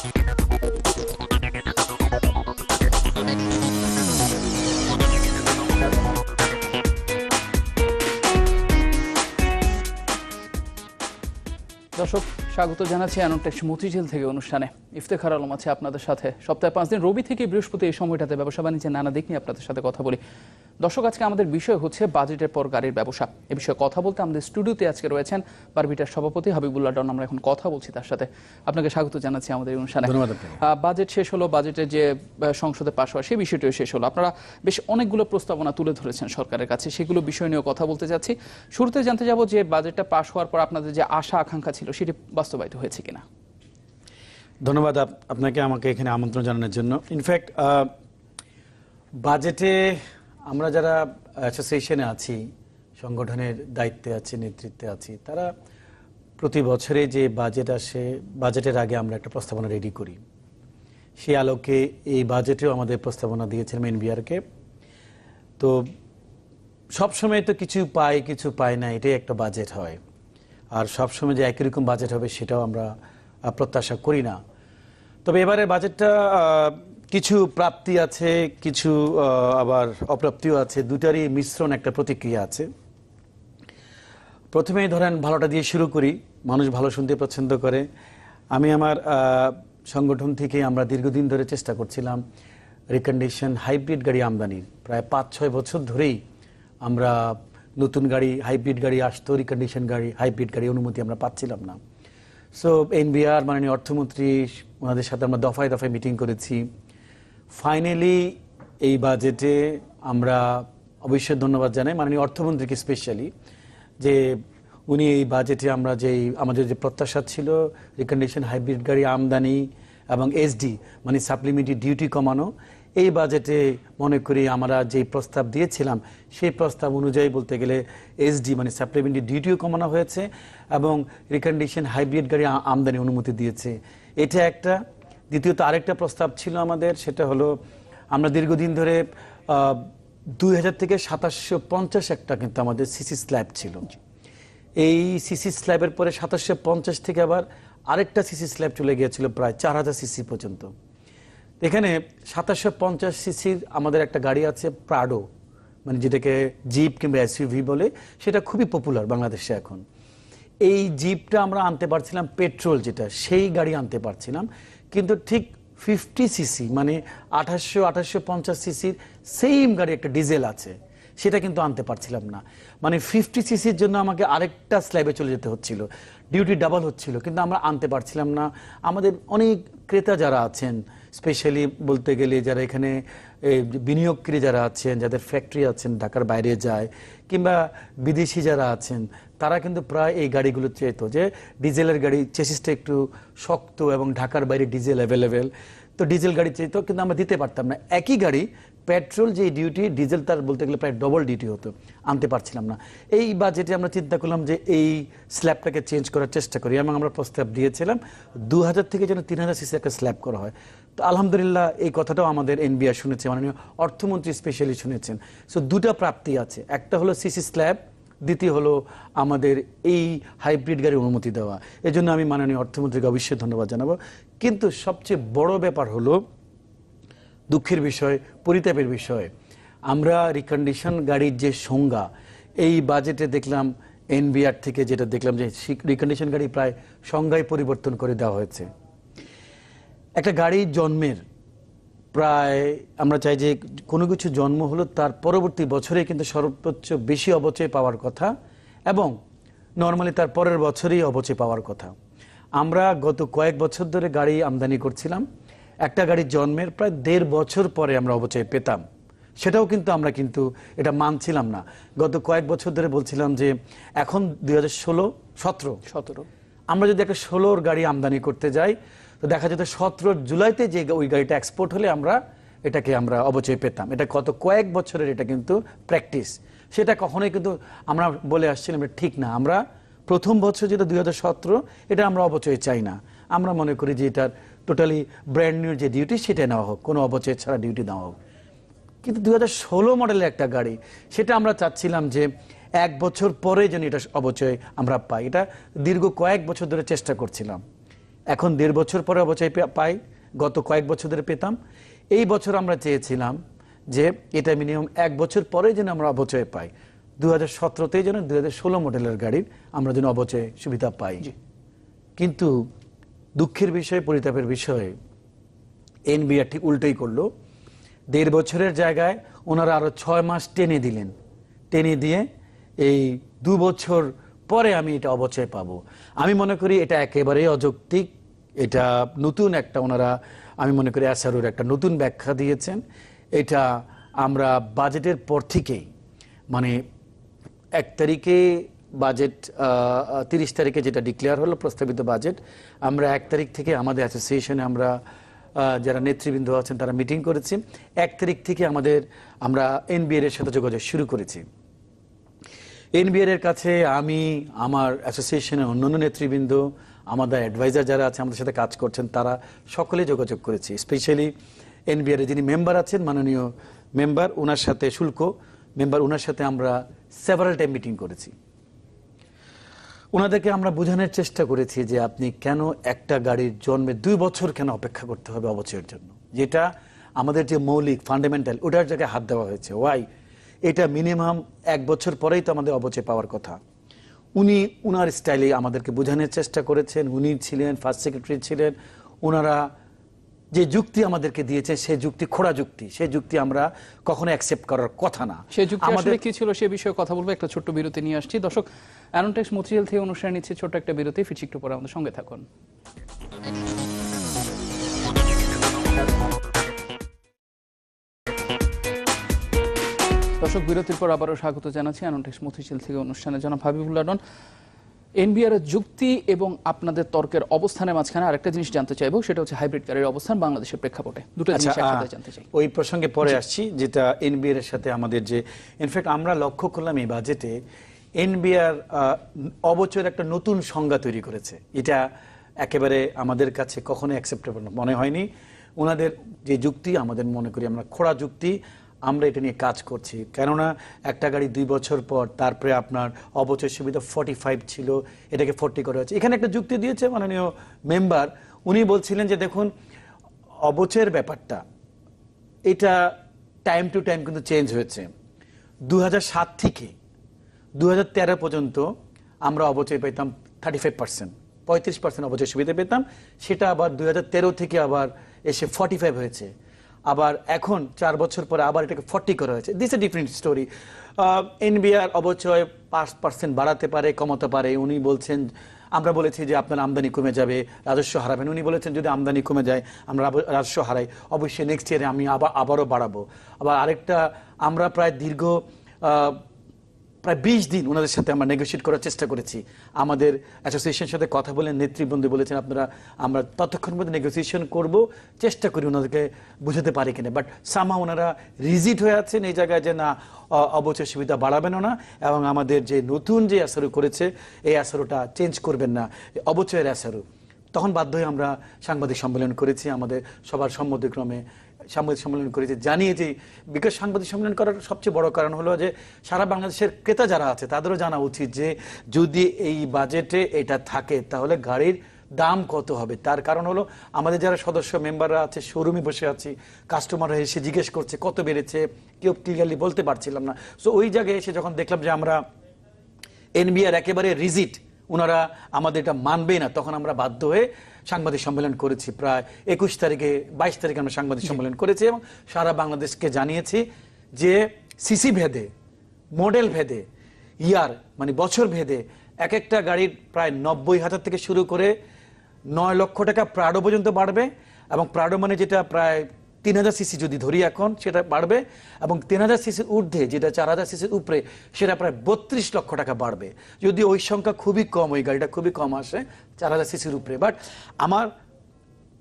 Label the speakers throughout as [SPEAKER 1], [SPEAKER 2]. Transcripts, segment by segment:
[SPEAKER 1] দর্শক, স্বাগত জানাচ্ছি অ্যানোটেক্স মতিঝিল থেকে অনুষ্ঠানে। ইফতেখার আলম আছে আপনাদের সাথে। সপ্তাহে পাঁচ দিন রবি থেকে বৃহস্পতি এই সময়টাতে ব্যবসা বাণিজ্যের নানা দিক নিয়ে আপনাদের সাথে কথা বলি। দর্শক আজকে আমাদের বিষয় হচ্ছে বাজেটের পর গাড়ির ব্যবসা। এ বিষয়ে কথা বলতে আমাদের স্টুডিওতে আজকে রয়েছেন বারবিটার সভাপতি হাবিবুল্লাহ ডন। আমরা এখন কথা বলছি তার সাথে। আপনাকে স্বাগত জানাচ্ছি আমাদের অনুষ্ঠানে। বাজেট শেষ হলো বাজেটের যে সংসদে পাশ হওয়া সেই বিষয়টিও শেষ হলো। আপনারা বেশ অনেকগুলো প্রস্তাবনা তুলে ধরেছেন সরকারের কাছে সেগুলো বিষয় নিয়েও কথা বলতে যাচ্ছি। শুরুতে জানতে যাব যে বাজেটটা পাশ হওয়ার পর আপনাদের যে আশা আকাঙ্ক্ষা ছিল সেটি বাস্তবায়িত হয়েছে কিনা।
[SPEAKER 2] ধন্যবাদ আপ- আপনাকে আমাকে এখানে আমন্ত্রণ জানানোর জন্য। ইনফ্যাক্ট বাজেটে আমরা যারা অ্যাসোসিয়েশনে আছি, সংগঠনের দায়িত্বে আছি, নেতৃত্বে আছি, তারা প্রতি বছরে যে বাজেট আসে বাজেটের আগে আমরা একটা প্রস্তাবনা রেডি করি। সেই আলোকে এই বাজেটেও আমাদের প্রস্তাবনা দিয়েছিলাম এনবিআরকে। তো সবসময় তো কিছু পাই, কিছু পায় না, এটাই একটা বাজেট হয়। আর সবসময় যে একই রকম বাজেট হবে, সেটাও আমরা প্রত্যাশা করি না। তবে এবারে বাজেটটা কিছু প্রাপ্তি আছে, কিছু আবার অপ্রাপ্তিও আছে। দুটারই মিশ্রণ একটা প্রতিক্রিয়া আছে। প্রথমেই ধরেন ভালোটা দিয়ে শুরু করি। মানুষ ভালো শুনতে পছন্দ করে। আমি আমার সংগঠন থেকে আমরা দীর্ঘদিন ধরে চেষ্টা করছিলাম রিকন্ডিশন হাইব্রিড গাড়ি আমদানির প্রায় পাঁচ, ছয় বছর ধরেই আমরা নতুন গাড়ি হাইব্রিড গাড়ি আসতো রিকন্ডিশন গাড়ি হাইব্রিড গাড়ি অনুমতি আমরা পাচ্ছিলাম না। সো এনবিআর, মাননীয় অর্থমন্ত্রী, ওনাদের সাথে আমরা দফায় দফায় মিটিং করেছি। ফাইনালি এই বাজেটে আমরা অবশ্যই ধন্যবাদ জানাই মাননীয় অর্থমন্ত্রীকে স্পেশালি যে উনি এই বাজেটে আমরা যে আমাদের যে প্রত্যাশা ছিল রিকন্ডিশন হাইব্রিড গাড়ি আমদানি এবং এসডি মানে সাপ্লিমেন্টারি ডিউটি কমানো, এই বাজেটে মনে করি আমরা যে প্রস্তাব দিয়েছিলাম, সেই প্রস্তাব অনুযায়ী বলতে গেলে এসডি মানে সাপ্লিমেন্টারি ডিউটিও কমানো হয়েছে এবং রিকন্ডিশন হাইব্রিড গাড়ি আমদানি অনুমতি দিয়েছে। এটা একটা। দ্বিতীয়ত আরেকটা প্রস্তাব ছিল আমাদের সেটা হলো আমরা দীর্ঘদিন ধরে দুই হাজার থেকে সাতাশশো পঞ্চাশ একটা কিন্তু আমাদের সিসি স্ল্যাব ছিল। এই সিসি স্ল্যাবের পরে সাতাশশো পঞ্চাশ থেকে আবার আরেকটা সিসি স্ল্যাব চলে গিয়েছিল প্রায় চার হাজার সিসি পর্যন্ত। এখানে সাতাশশো পঞ্চাশ সিসির আমাদের একটা গাড়ি আছে প্রাডো মানে যেটাকে জিপ কিংবা এসইউভি বলে সেটা খুবই পপুলার বাংলাদেশে এখন। এই জিপটা আমরা আনতে পারছিলাম পেট্রোল যেটা সেই গাড়ি আনতে পারছিলাম। কিন্তু ঠিক ফিফটি সিসি মানে আঠাশশো আঠাশশো পঞ্চাশ সিসির সেম গাড়ি একটা ডিজেল আছে। সেটা কিন্তু আনতে পারছিলাম না। মানে ফিফটি সিসির জন্য আমাকে আরেকটা স্ল্যাবে চলে যেতে হচ্ছিল। ডিউটি ডাবল হচ্ছিল, কিন্তু আমরা আনতে পারছিলাম না। আমাদের অনেক ক্রেতা যারা আছেন স্পেশালি বলতে গেলে যারা এখানে বিনিয়োগকারী যারা আছেন, যাদের ফ্যাক্টরি আছেন, ঢাকার বাইরে যায়, কিংবা বিদেশি যারা আছেন তারা কিন্তু প্রায় এই গাড়িগুলো চেত যে ডিজেলের গাড়ি চেসিসটা একটু শক্ত এবং ঢাকার বাইরে ডিজেল অ্যাভেলেবেল তো ডিজেল গাড়ি চেত কিন্তু আমরা দিতে পারতাম না। একই গাড়ি, পেট্রোল যে ডিউটি ডিজেল তার বলতে গেলে প্রায় ডবল ডিউটি হতো, আনতে পারছিলাম না। এই বাজেটে আমরা চিন্তা করলাম যে এই স্ল্যাবটাকে চেঞ্জ করার চেষ্টা করি, এবং আমরা প্রস্তাব দিয়েছিলাম দু হাজার থেকে যেন তিন হাজার সিসি একটা স্ল্যাব করা হয়। তো আলহামদুলিল্লাহ এই কথাটাও আমাদের এনবিআর শুনেছে, মাননীয় অর্থমন্ত্রী স্পেশালি শুনেছেন। সো দুটা প্রাপ্তি আছে, একটা হলো সিসি স্ল্যাব দ্বিতীয় হলো আমাদের এই হাইব্রিড গাড়ির অনুমতি দেওয়া। এজন্য আমি মাননীয় অর্থমন্ত্রীকে অবশ্যই ধন্যবাদ জানাব। কিন্তু সবচেয়ে বড় ব্যাপার হলো দুঃখের বিষয়, পরিতাপের বিষয়। আমরা রিকন্ডিশন গাড়ির যে সংজ্ঞা, এই বাজেটে দেখলাম এনবিআর থেকে যেটা দেখলাম যে রিকন্ডিশন গাড়ি প্রায় সংজ্ঞায় পরিবর্তন করে দেওয়া হয়েছে। একটা গাড়ি জন্মের প্রায় আমরা চাই যে কোনো কিছু জন্ম হলো তার পরবর্তী বছরে কিন্তু সর্বোচ্চ বেশি অবচয় পাওয়ার কথা এবং নর্মালি তার পরের বছরেই অবচয় পাওয়ার কথা। আমরা গত কয়েক বছর ধরে গাড়ি আমদানি করছিলাম। একটা গাড়ির জন্মের প্রায় দেড় বছর পরে আমরা অবচয় পেতাম। সেটাও কিন্তু আমরা কিন্তু এটা মানছিলাম না। গত কয়েক বছর ধরে বলছিলাম যে এখন দুই হাজার ষোলো সতেরো
[SPEAKER 1] সতেরো।
[SPEAKER 2] আমরা যদি একটা ষোলোর গাড়ি আমদানি করতে যাই তো দেখা যেত সতেরো জুলাইতে যে ওই গাড়িটা এক্সপোর্ট হলে আমরা এটাকে আমরা অবচয় পেতাম। এটা কত কয়েক বছরের এটা কিন্তু প্র্যাকটিস সেটা কখনোই কিন্তু আমরা বলে আসছিলাম এটা ঠিক না। আমরা প্রথম বছর যেটা দুই হাজার সতেরো, এটা আমরা অবচয় চাই না। আমরা মনে করি যে এটার টোটালি ব্র্যান্ড নিউ যে ডিউটি সেটা নেওয়া হোক। কোনো অবচয় ছাড়া ডিউটি দেওয়া হোক। কিন্তু হাজার ষোলো মডেলের একটা গাড়ি, সেটা আমরা চাচ্ছিলাম যে এক বছর পরে যেন এটা অবচয় আমরা পাই। এটা দীর্ঘ কয়েক বছর ধরে চেষ্টা করছিলাম। এখন দেড় বছর পরে অবচয় পাই গত কয়েক বছর ধরে পেতাম। এই বছর আমরা চেয়েছিলাম যে এটা মিনিমাম এক বছর পরে যেন আমরা অবচয় পাই। দু হাজার সতেরোতেই যেন দু হাজার ষোলো মডেলের গাড়ির আমরা যেন অবচয় সুবিধা পাই। কিন্তু দুঃখের বিষয়ে পরিতাপের বিষয় এনবিআর ঠিক উল্টোই করল। দেড় বছরের জায়গায় ওনারা আরও ছয় মাস টেনে দিলেন। টেনে দিয়ে এই দু বছর পরে আমি এটা অবচয় পাবো। আমি মনে করি এটা একেবারেই অযৌক্তিক। এটা নতুন একটা ওনারা, আমি মনে করি অ্যাসারুর একটা নতুন ব্যাখ্যা দিয়েছেন। এটা আমরা বাজেটের পর থেকেই মানে এক তারিখে বাজেট তিরিশ তারিখে যেটা ডিক্লেয়ার হলো, প্রস্তাবিত বাজেট, আমরা এক তারিখ থেকে আমাদের অ্যাসোসিয়েশনে আমরা যারা নেতৃবৃন্দ আছেন, তারা মিটিং করেছি। এক তারিখ থেকে আমাদের, আমরা এনবিআর এর সাথে যোগাযোগ শুরু করেছি। এনবিআর এর কাছে আমি, আমার অ্যাসোসিয়েশনের অন্যান্য নেতৃবৃন্দ আমাদের অ্যাডভাইজার যারা আছে, আমাদের সাথে কাজ করছেন, তারা সকলে যোগাযোগ করেছি। স্পেশালি এনবিআর যিনি মেম্বার আছেন, মাননীয় মেম্বার ওনার সাথে শুল্ক মেম্বার ওনার সাথে আমরা সেভারাল টাইম মিটিং করেছি। ওনাদেরকে আমরা বোঝানোর চেষ্টা করেছি যে আপনি কেন একটা গাড়ির জন্মে দুই বছর কেন অপেক্ষা করতে হবে অবচয়ের জন্য। যেটা আমাদের যে মৌলিক ফান্ডামেন্টাল ওটার জায়গায় হাত দেওয়া হয়েছে। ওয়াই এটা মিনিমাম এক বছর পরেই তো আমাদের অবচয় পাওয়ার কথা। উনি উনার স্টাইলে আমাদেরকে বোঝানোর চেষ্টা করেছেন। উনি ছিলেন ফার্স্ট সেক্রেটারি ছিলেন। ওনারা যে যুক্তি আমাদেরকে দিয়েছে সে যুক্তি খোড়া যুক্তি। সে যুক্তি আমরা কখনো অ্যাকসেপ্ট করার কথা না।
[SPEAKER 1] সে যুক্তি
[SPEAKER 2] আমাদের
[SPEAKER 1] কি ছিল সে বিষয়ে কথা বলব একটা ছোট্ট বিরতি নিয়ে আসছি। দর্শক অ্যানোটেক্স মতিঝিল থেকে অনুসরণ নিচ্ছে ছোট্ট একটা বিরতি। ফিরছি একটু পরে আমাদের সঙ্গে থাকুন। দর্শক বিরতির পর আবারও স্বাগত জানাচ্ছি অ্যানোটেক্স মতিঝিল থেকে অনুষ্ঠানে জনাব হাবিবুল্লাহ ডন এনবিআর এর যুক্তি এবং আপনাদের তর্কের অবস্থানের মাঝখানে আরেকটা জিনিস জানতে চাইব সেটা হচ্ছে হাইব্রিড গাড়ির অবস্থান বাংলাদেশের প্রেক্ষাপটে। দুটো জিনিস
[SPEAKER 2] আচ্ছা,
[SPEAKER 1] একসাথে জানতে চাই।
[SPEAKER 2] ওই প্রসঙ্গে পরে আসছি যেটা এনবিআর এর সাথে আমাদের যে ইনফ্যাক্ট আমরা লক্ষ্য করলাম এই বাজেটে এনবিআর অবচয়ের একটা নতুন সংজ্ঞা তৈরি করেছে। এটা একেবারে আমাদের কাছে কখনো অ্যাকসেপ্টেবল মনে হয়নি। ওনাদের যে যুক্তি আমাদের মনে করি আমরা খোড়া যুক্তি আমরা এটা নিয়ে কাজ করছি। কেননা একটা গাড়ি দুই বছর পর তারপরে আপনার অবচয় সুবিধা ফর্টি ফাইভ ছিল, এটাকে ফোরটি করা হয়েছে। এখানে একটা যুক্তি দিয়েছে মাননীয় মেম্বার উনি বলছিলেন যে দেখুন, অবচয়ের ব্যাপারটা, এটা টাইম টু টাইম কিন্তু চেঞ্জ হয়েছে। দু থেকে দু হাজার তেরো পর্যন্ত আমরা অবচয় পেতাম থার্টি ফাইভ পার্সেন্ট পঁয়ত্রিশ পার্সেন্ট অবচয় সুবিধা পেতাম, সেটা আবার দু হাজার তেরো থেকে আবার এসে ফর্টি ফাইভ হয়েছে। আবার এখন চার বছর পরে আবার এটাকে ফর্টি করা হয়েছে। This a different story NBR অবচয় পাঁচ পার্সেন্ট বাড়াতে পারে, কমাতে পারে। উনি বলছেন, আমরা বলেছি যে আপনার আমদানি কমে যাবে, রাজস্ব হারাবেন। উনি বলেছেন, যদি আমদানি কমে যায়, আমরা রাজস্ব হারাই। অবশ্যই নেক্সট ইয়ারে আমি আবার, আবারও বাড়াবো। আবার আরেকটা, আমরা প্রায় দীর্ঘ প্রায় বিশ দিন ওনাদের সাথে আমরা নেগোসিয়েট করার চেষ্টা করেছি। আমাদের অ্যাসোসিয়েশনের সাথে কথা বলে নেতৃবৃন্দ বলেছেন, আপনারা, আমরা ততক্ষণ মধ্যে নেগোসিয়েশন করব, চেষ্টা করি ওনাদেরকে বুঝাতে পারি কিনা। বাট সামা ওনারা রিজিট হয়ে আছেন এই জায়গায় যে, না অবচয় সুবিধা বাড়াবেনও না এবং আমাদের যে নতুন যে অ্যাসারু করেছে, এই অ্যাসারুটা চেঞ্জ করবেন না, অবচয়ের অ্যাসারু তখন বাধ্য হয়ে আমরা সাংবাদিক সম্মেলন করেছি। আমাদের সবার সম্মতিক্রমে সাংবাদিক সম্মেলন করেছি জানিয়েছি বিকাশ সাংবাদিক সম্মেলন করার সবচেয়ে বড় কারণ হলো যে সারা বাংলাদেশের ক্রেতা যারা আছে, তাদেরও জানা উচিত যে যদি এই বাজেটে এটা থাকে, তাহলে গাড়ির দাম কত হবে। তার কারণ হলো আমাদের যারা সদস্য মেম্বাররা আছে, শোরুমে বসে আছি, কাস্টমাররা এসে জিজ্ঞেস করছে, কত বেড়েছে, কেউ ক্লিয়ারলি বলতে পারছিলাম না। সো ওই জায়গায় এসে যখন দেখলাম যে আমরা এনবিআর একেবারে রিজিট ওনারা আমাদের এটা মানবে না, তখন আমরা বাধ্য হয়ে সাংবাদিক সম্মেলন করেছি প্রায় একুশ তারিখে বাইশ তারিখে আমরা সাংবাদিক সম্মেলন করেছি এবং সারা বাংলাদেশকে জানিয়েছি যে সিসি ভেদে মডেল ভেদে ইয়ার মানে বছর ভেদে এক একটা গাড়ির প্রায় নব্বই হাজার থেকে শুরু করে নয় লক্ষ টাকা প্রাডো পর্যন্ত বাড়বে এবং প্রাডো মানে যেটা প্রায় তিন হাজার সিসি যদি ধরি এখন, সেটা বাড়বে এবং তিন হাজার সিসির ঊর্ধ্বে, যেটা চার হাজার সিসির উপরে, সেটা প্রায় বত্রিশ লক্ষ টাকা বাড়বে। যদি ওই সংখ্যা খুবই কম, ওই গাড়িটা খুবই কম আসে চার হাজার সিসির উপরে। বাট আমার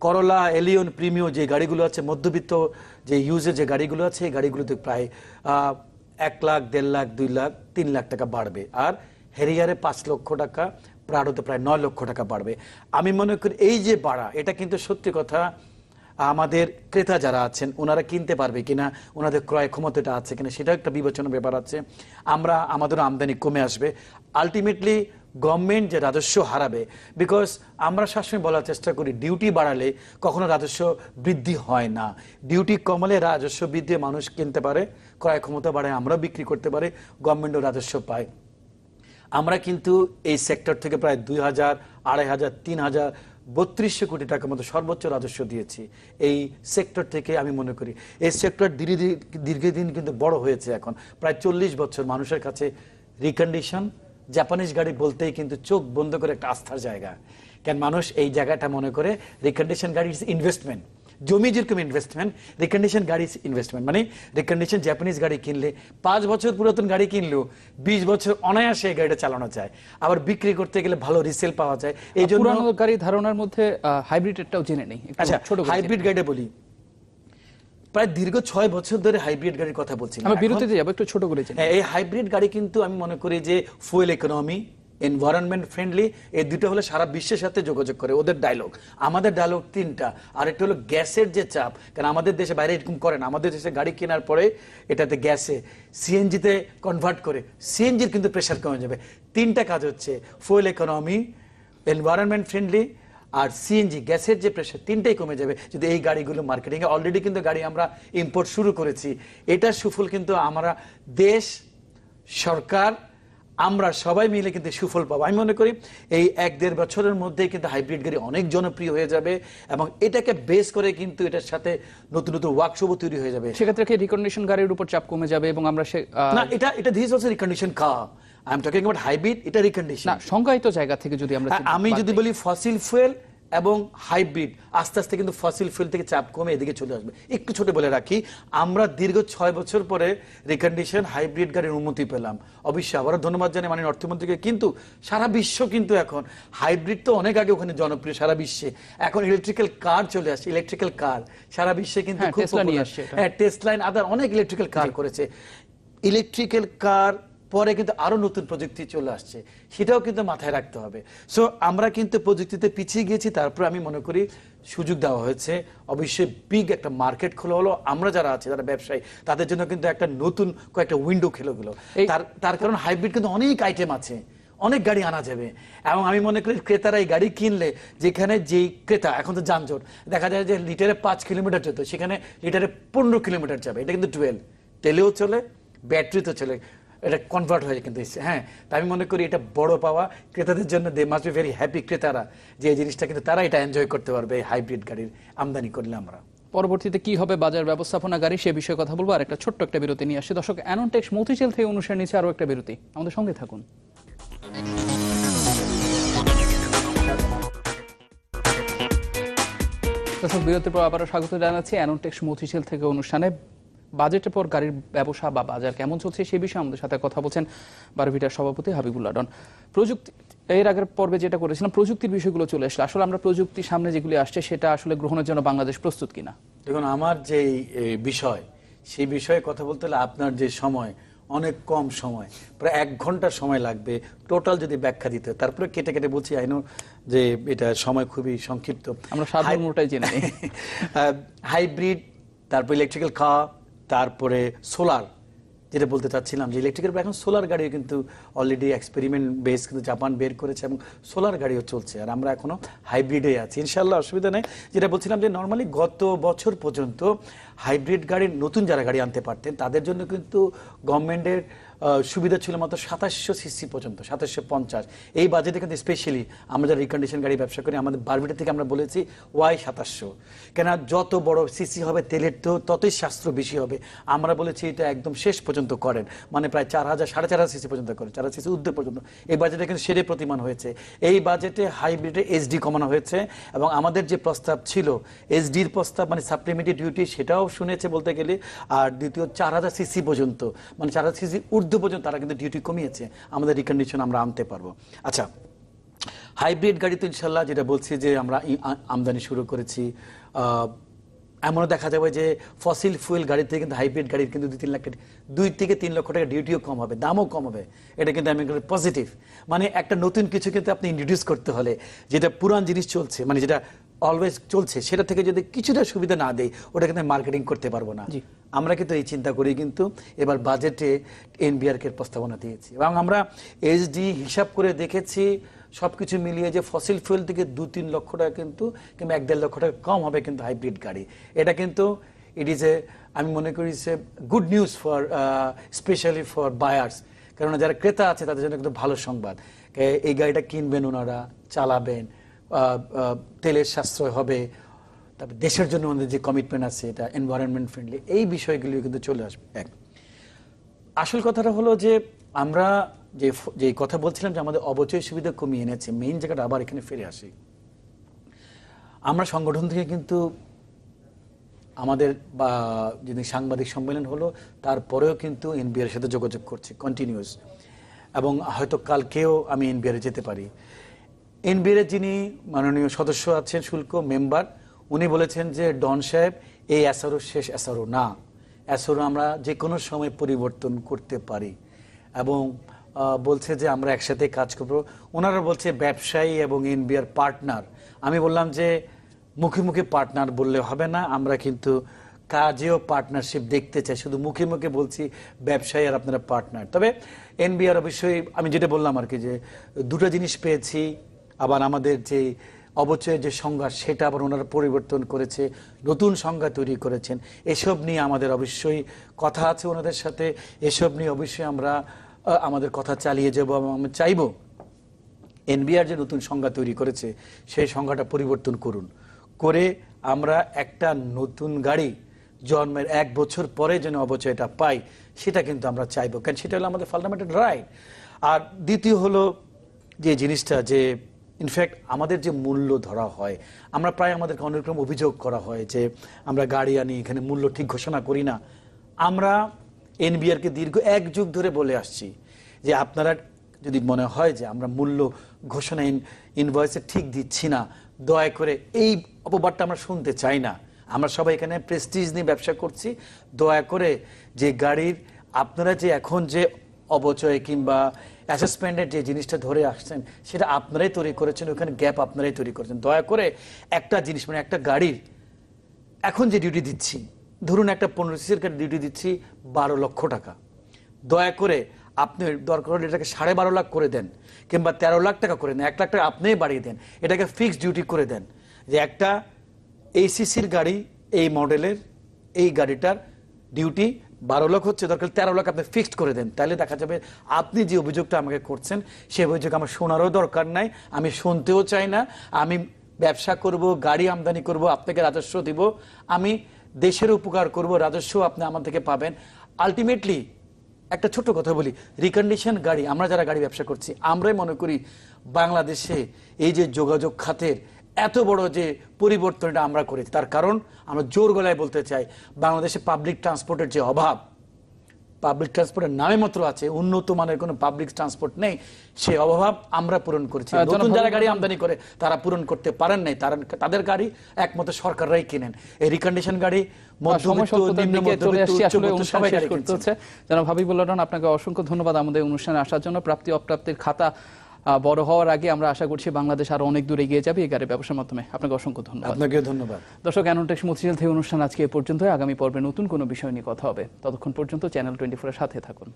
[SPEAKER 2] করলা এলিয়ন প্রিমিও যে গাড়িগুলো আছে, মধ্যবিত্ত যে ইউজের যে গাড়িগুলো আছে, এই গাড়িগুলোতে প্রায় এক লাখ, দেড় লাখ, দুই লাখ, তিন লাখ টাকা বাড়বে। আর হেরিয়ারে পাঁচ লক্ষ টাকা প্রাড়তে প্রায় নয় লক্ষ টাকা বাড়বে। আমি মনে করি এই যে বাড়া, এটা কিন্তু সত্যি কথা আমাদের ক্রেতা যারা আছেন, ওনারা কিনতে পারবে কিনা, ওনাদের ক্রয় ক্ষমতাটা আছে কিনা, সেটাও একটা বিবেচনা ব্যাপার আছে। আমরা আমাদের আমদানি কমে আসবে। আলটিমেটলি গভর্নমেন্ট যে রাজস্ব হারাবে বিকজ আমরা সবসময় বলার চেষ্টা করি ডিউটি বাড়ালে কখনো রাজস্ব বৃদ্ধি হয় না। ডিউটি কমালে রাজস্ব বৃদ্ধি, মানুষ কিনতে পারে, ক্রয় ক্ষমতা বাড়ে আমরা বিক্রি করতে পারে গভর্নমেন্টও রাজস্ব পায়। আমরা কিন্তু এই সেক্টর থেকে প্রায় দুই হাজার, আড়াই হাজার, তিন হাজার বত্রিশশো কোটি টাকার মতো সর্বোচ্চ রাজস্ব দিয়েছি। এই সেক্টর থেকে আমি মনে করি, এই সেক্টর ধীরে ধীরে, দীর্ঘদিন কিন্তু বড় হয়েছে এখন। প্রায় চল্লিশ বছর মানুষের কাছে রিকন্ডিশন জাপানিজ গাড়ি বলতেই কিন্তু চোখ বন্ধ করে একটা আস্থার জায়গা। কেন মানুষ এই জায়গাটা মনে করে রিকন্ডিশন গাড়ি ইজ ইনভেস্টমেন্ট জমি যেরকম ইনভেস্টমেন্ট রিকন্ডিশন গাড়ি ইনভেস্টমেন্ট মানে রিকন্ডিশন জাপানিজ গাড়ি কিনলে পাঁচ বছর পুরাতন গাড়ি কিনলেও বিশ বছর অনায়াসে এই গাড়িটা চালানো যায়। আবার বিক্রি করতে গেলে ভালো রিসেল পাওয়া যায়। এই জন্য
[SPEAKER 1] পুরানো গাড়ি ধারণার মধ্যে হাইব্রিডেরটাও জেনে নেই
[SPEAKER 2] আচ্ছা
[SPEAKER 1] ছোট
[SPEAKER 2] হাইব্রিড গাড়ি বলি। প্রায় দীর্ঘ ছয় বছর ধরে হাইব্রিড গাড়ির কথা বলছি।
[SPEAKER 1] আমরা বিরতিতে যাব একটু ছোট করে
[SPEAKER 2] হ্যাঁ, এই হাইব্রিড গাড়ি কিন্তু আমি মনে করি যে ফুয়েল ইকোনমি এনভায়রনমেন্ট ফ্রেন্ডলি এই দুটো হলো সারা বিশ্বের সাথে যোগাযোগ করে ওদের ডায়লগ আমাদের ডায়লগ তিনটা আর একটা হলো গ্যাসের যে চাপ, কারণ আমাদের দেশে বাইরে এরকম করে না। আমাদের দেশে গাড়ি কেনার পরে এটাতে গ্যাসে সিএনজিতে কনভার্ট করে, সিএনজির কিন্তু প্রেশার কমে যাবে। তিনটা কাজ হচ্ছে ফুয়েল ইকোনমি এনভায়রনমেন্ট ফ্রেন্ডলি আর সিএনজি, গ্যাসের যে প্রেশার তিনটাই কমে যাবে। যদি এই গাড়িগুলো মার্কেটিংয়ে অলরেডি কিন্তু গাড়ি আমরা ইম্পোর্ট শুরু করেছি, এটার সুফল কিন্তু আমরা দেশ, সরকার আমরা সবাই মিলে কিন্তু সুফল পাবো। আমি মনে করি এই এক দেড় বছরের মধ্যে কিন্তু হাইব্রিড গাড়ি অনেক জনপ্রিয় হয়ে যাবে এবং এটাকে বেস করে কিন্তু এটার সাথে নতুন নতুন ওয়ার্কশপও তৈরি হয়ে যাবে।
[SPEAKER 1] সেক্ষেত্রে কি রিকন্ডিশন গাড়ির উপর চাপ কমে যাবে এবং আমরা সে
[SPEAKER 2] না এটা এটা দিস অলসো রিকন্ডিশন কা I am talking about hybrid এটা রিকন্ডিশন
[SPEAKER 1] না সংজ্ঞায়িত জায়গা থেকে যদি আমরা
[SPEAKER 2] হ্যাঁ, আমি যদি বলি ফসিল ফুয়েল এবং হাইব্রিড। আস্তে আস্তে কিন্তু ফসিল ফুয়েল থেকে চাপ কমে এদিকে চলে আসবে। একটু ছোট বলে রাখি আমরা দীর্ঘ ছয় বছর পরে রিকন্ডিশন হাইব্রিড গাড়ির অনুমতি পেলাম। অবশ্যই আবারও ধন্যবাদ জানাই মাননীয় অর্থমন্ত্রীকে। কিন্তু সারা বিশ্ব কিন্তু এখন হাইব্রিড তো অনেক আগে ওখানে জনপ্রিয় সারা বিশ্বে। এখন ইলেকট্রিক্যাল কার চলে আসছে ইলেকট্রিক্যাল কার সারা বিশ্বে কিন্তু
[SPEAKER 1] হ্যাঁ,
[SPEAKER 2] খুব হ্যাঁ টেস্ট লাইন আদার অনেক ইলেকট্রিক্যাল কার করেছে। ইলেকট্রিক্যাল কার পরে কিন্তু আরও নতুন প্রযুক্তি চলে আসছে সেটাও কিন্তু মাথায় রাখতে হবে। সো আমরা কিন্তু প্রযুক্তিতে পিছিয়ে গিয়েছি তারপর আমি মনে করি সুযোগ দেওয়া হয়েছে। অবশ্যই বিগ একটা মার্কেট খোলা হলো। আমরা যারা আছি যারা ব্যবসায়ী তাদের জন্য কিন্তু একটা নতুন কয়েকটা উইন্ডো খেলো গেলো। তার তার কারণ হাইব্রিড কিন্তু অনেক আইটেম আছে অনেক গাড়ি আনা যাবে। এবং আমি মনে করি ক্রেতারা এই গাড়ি কিনলে যেখানে যেই ক্রেতা এখন তো যানজট দেখা যায় যে লিটারে পাঁচ কিলোমিটার যেত সেখানে লিটারে পনেরো কিলোমিটার যাবে। এটা কিন্তু টুয়েলভ তেলেও চলে ব্যাটারিতেও চলে। এটা কনভার্ট হয়ে কিন্তু। হ্যাঁ তাই আমি মনে করি এটা বড় পাওয়া। ক্রেতাদের জন্য they must be very happy ক্রেতারা যে এই জিনিসটা কিন্তু তারা এটা এনজয় করতে পারবে এই হাইব্রিড গাড়ির আমদানি করলে আমরা।
[SPEAKER 1] পরবর্তীতে কি হবে বাজার ব্যবস্থাপনা গাড়ি সে বিষয়ে কথা বলব। আর একটা ছোট্ট একটা বিরতি নিয়ে আসি দর্শক, অ্যানন্টেক্স মতিঝিল থেকে অনুষ্ঠান নিচ্ছে আরও একটা বিরতি। আমাদের সঙ্গে থাকুন। দর্শক, বিরতির পর আবারও স্বাগত জানাচ্ছি অ্যানন্টেক্স মতিঝিল থেকে অনুষ্ঠানে। বাজেটের পর গাড়ির ব্যবসা বা বাজার কেমন চলছে সে বিষয়ে আমাদের সাথে কথা বলছেন বারোভিটার সভাপতি হাবিবুল্লাহ ডন প্রযুক্তি এর আগের পর্বে যেটা করেছিলাম প্রযুক্তির বিষয়গুলো চলে আসলে। আসলে আমরা প্রযুক্তির সামনে যেগুলি আসছে সেটা আসলে গ্রহণের জন্য বাংলাদেশ প্রস্তুত কিনা?
[SPEAKER 2] দেখুন আমার যে বিষয় সেই বিষয়ে কথা বলতে হলে আপনার যে সময় অনেক কম সময় প্রায় এক ঘণ্টা সময় লাগবে। টোটাল যদি ব্যাখ্যা দিতে তারপরে কেটে কেটে বলছি আইনো যে এটা সময় খুবই সংক্ষিপ্ত।
[SPEAKER 1] আমরা সাধারণটাই জেনে নিই।
[SPEAKER 2] হাইব্রিড তারপর ইলেকট্রিক্যাল কার তারপরে সোলার, যেটা বলতে চাচ্ছিলাম যে ইলেকট্রিকের এখন সোলার গাড়িও কিন্তু অলরেডি এক্সপেরিমেন্ট বেস কিন্তু জাপান বের করেছে এবং সোলার গাড়িও চলছে। আর আমরা এখনও হাইব্রিডে আছি। ইনশাল্লাহ অসুবিধা নেই। যেটা বলছিলাম যে নর্মালি গত বছর পর্যন্ত হাইব্রিড গাড়ির নতুন যারা গাড়ি আনতে পারতেন, তাদের জন্য কিন্তু গভর্নমেন্টের সুবিধা ছিল মাত্র সাতাশশো সিসি পর্যন্ত, সাতাশশো পঞ্চাশ। এই বাজেটে কিন্তু স্পেশালি আমরা যারা রিকন্ডিশন গাড়ি ব্যবসা করি, আমাদের বারবিটা থেকে আমরা বলেছি ওয়াই সাতাশশো। কেন যত বড় সিসি হবে, তেলের তো ততই শাস্ত্র বেশি হবে। আমরা বলেছি এটা একদম শেষ পর্যন্ত করেন। মানে প্রায় চার হাজার, সাড়ে চার হাজার সিসি পর্যন্ত করেন, চার হাজার সিসি উর্ধ্ব পর্যন্ত। এই বাজেটে কিন্তু সেরে প্রতিমান হয়েছে। এই বাজেটে হাইব্রিডে এসডি কমানো হয়েছে এবং আমাদের যে প্রস্তাব ছিল এসডির প্রস্তাব মানে সাপ্লিমেন্টারি ডিউটি সেটাও শুনেছে বলতে গেলে। আর দ্বিতীয় চার হাজার সিসি পর্যন্ত মানে চার হাজার সিসি পর্যন্ত তারা কিন্তু ডিউটি কমিয়েছে। আমাদের রিকন্ডিশন আমরা আনতে পারব। আচ্ছা হাইব্রিড গাড়ি তো ইনশাল্লাহ যেটা বলছি যে আমরা আমদানি শুরু করেছি। এমনও দেখা যাবে যে ফসিল ফুয়েল গাড়িতে কিন্তু হাইব্রিড গাড়ির কিন্তু দুই তিন লাখ দুই থেকে তিন লক্ষ টাকা ডিউটিও কম হবে, দামও কম হবে। এটা কিন্তু আমি পজিটিভ মানে একটা নতুন কিছু কিন্তু আপনি ইন্ট্রোডিউস করতে হলে, যেটা পুরান জিনিস চলছে মানে যেটা অলওয়েজ চলছে সেটা থেকে যদি কিছুটা সুবিধা না দেয় ওটা কিন্তু মার্কেটিং করতে পারব না। আমরা কিন্তু এই চিন্তা করি কিন্তু এবার বাজেটে এনবিআর কে প্রস্তাবনা দিয়েছি এবং আমরা এইচডি হিসাব করে দেখেছি সব কিছু মিলিয়ে যে ফসিল ফুয়েল থেকে দু তিন লক্ষ টাকা কিন্তু কিংবা এক দেড় লক্ষ টাকা কম হবে কিন্তু হাইব্রিড গাড়ি। এটা কিন্তু ইট ইজ এ আমি মনে করি সে good news for specially for buyers কেননা যারা ক্রেতা আছে তাদের জন্য কিন্তু ভালো সংবাদ। এই গাড়িটা কিনবেন ওনারা চালাবেন। তেলের সাশ্রয় হবে। তারপর দেশের জন্য আমাদের যে কমিটমেন্ট আছে, এটা এনভায়রনমেন্ট ফ্রেন্ডলি এই বিষয়গুলি কিন্তু চলে আসবে। এক, আসল কথাটা হলো যে আমরা যে যে কথা বলছিলাম যে আমাদের অবচয় সুবিধা কমিয়ে এনেছে মেইন জায়গাটা আবার এখানে ফিরে আসি। আমরা সংগঠন থেকে কিন্তু আমাদের বা যদি সাংবাদিক সম্মেলন হলো, তারপরেও কিন্তু এনবিআর সাথে যোগাযোগ করছি কন্টিনিউস এবং হয়তো কালকেও আমি এনবিআর যেতে পারি। এনবিআর যিনি মাননীয় সদস্য আছেন, শুল্ক মেম্বার, উনি বলেছেন যে ডন সাহেব, এই অ্যাসারো শেষ অ্যাসারো না। অ্যাসারো আমরা যে কোনো সময় পরিবর্তন করতে পারি। এবং বলছে যে আমরা একসাথে কাজ করব। ওনারা বলছে ব্যবসায়ী এবং এনবিআর পার্টনার। আমি বললাম যে মুখে মুখে পার্টনার বললে হবে না, আমরা কিন্তু কাজেও পার্টনারশিপ দেখতে চাই। শুধু মুখে মুখে বলছি ব্যবসায়ী আর আপনারা পার্টনার। তবে এনবিআর অবশ্যই, আমি যেটা বললাম আর কি, যে দুটো জিনিস পেয়েছি। আবার আমাদের যে অবচয়ের যে সংজ্ঞা, সেটা আবার ওনারা পরিবর্তন করেছে, নতুন সংজ্ঞা তৈরি করেছেন। এসব নিয়ে আমাদের অবশ্যই কথা আছে ওনাদের সাথে। এসব নিয়ে অবশ্যই আমরা আমাদের কথা চালিয়ে যাব এবং আমরা চাইব এনবিআর যে নতুন সংজ্ঞা তৈরি করেছে, সেই সংজ্ঞাটা পরিবর্তন করুন। করে আমরা একটা নতুন গাড়ি জন্মের এক বছর পরে যেন অবচয়টা পাই, সেটা কিন্তু আমরা চাইব। কারণ সেটা হলো আমাদের ফান্ডামেন্টাল রাইট আর দ্বিতীয় হলো যে জিনিসটা যে ইনফ্যাক্ট আমাদের যে মূল্য ধরা হয়, আমরা প্রায় আমাদেরকে অনেক রকম অভিযোগ করা হয় যে আমরা গাড়ি আনি, এখানে মূল্য ঠিক ঘোষণা করি না। আমরা এনবিআরকে দীর্ঘ এক যুগ ধরে বলে আসছি যে আপনারা যদি মনে হয় যে আমরা মূল্য ঘোষণা ইনভয়েসে ঠিক দিচ্ছি না, দয়া করে এই অপবাদটা আমরা শুনতে চাই না। আমরা সবাই এখানে প্রেস্টিজ নিয়ে ব্যবসা করছি। দয়া করে যে গাড়ির, আপনারা যে এখন যে অবচয় কিংবা অ্যাসেসমেন্টের যে জিনিসটা ধরে আসছেন, সেটা আপনারাই তৈরি করেছেন, ওখানে গ্যাপ আপনারাই তৈরি করেছেন। দয়া করে একটা জিনিস মানে একটা গাড়ির, এখন যে ডিউটি দিচ্ছি, ধরুন একটা পনেরো সিসির ডিউটি দিচ্ছি বারো লক্ষ টাকা। দয়া করে আপনি দরকার হলে এটাকে সাড়ে বারো লাখ করে দেন, কিংবা তেরো লাখ টাকা করে দেন, এক লাখ টাকা আপনিই বাড়িয়ে দেন, এটাকে ফিক্সড ডিউটি করে দেন। যে একটা এইসিসির গাড়ি এই মডেলের এই গাড়িটার ডিউটি বারো লাখ হচ্ছে, দরকার তেরো লাখ আপনি ফিক্সড করে দেন। তাহলে দেখা যাবে আপনি যে অভিযোগটা আমাকে করছেন, সেই অভিযোগ আমার শোনারও দরকার নাই, আমি শুনতেও চাই না, আমি ব্যবসা করব, গাড়ি আমদানি করব, আপনাকে রাজস্ব দিব, আমি দেশের উপকার করব, রাজস্ব আপনি আমার থেকে পাবেন। আলটিমেটলি একটা ছোট কথা বলি রিকন্ডিশন গাড়ি, আমরা যারা গাড়ি ব্যবসা করছি, আমরাই মনে করি বাংলাদেশে এই যে যোগাযোগ খাতের এত বড় যে পরিবর্তনটা আমরা করেছি তার কারণ আমরা জোর গলায় বলতে চাই বাংলাদেশে পাবলিক ট্রান্সপোর্টের যে অভাব পাবলিক ট্রান্সপোর্টের নামে মাত্র আছে উন্নত মানের কোনো পাবলিক ট্রান্সপোর্ট নেই সেই অভাব আমরা পূরণ করেছি। নতুন যারা গাড়ি আমদানি করে তারা পূরণ করতে পারেন নাই তারা তাদের গাড়ি একমাত্র সরকাররাই কিনেন। এই রিকন্ডিশন গাড়ি।
[SPEAKER 1] হচ্ছে জনাব হাবিবুল্লাহ আপনাকে অসংখ্য ধন্যবাদ আমাদের অনুষ্ঠানে আসার জন্য। প্রাপ্তি অপ্রাপ্তির খাতা বড় হওয়ার আগে আমরা আশা করছি বাংলাদেশ আরও অনেক দূরে এগিয়ে যাবে এই ব্যবসার মাধ্যমে। আপনাকে অসংখ্য ধন্যবাদ।
[SPEAKER 2] আপনাকে ধন্যবাদ।
[SPEAKER 1] দর্শক অ্যানোটেক্স মতিঝিল থেকে অনুষ্ঠান আজকে এ পর্যন্ত আগামী পর্বে নতুন কোনো বিষয় নিয়ে কথা হবে। ততক্ষণ পর্যন্ত চ্যানেল টোয়েন্টি ফোরের সাথে থাকুন।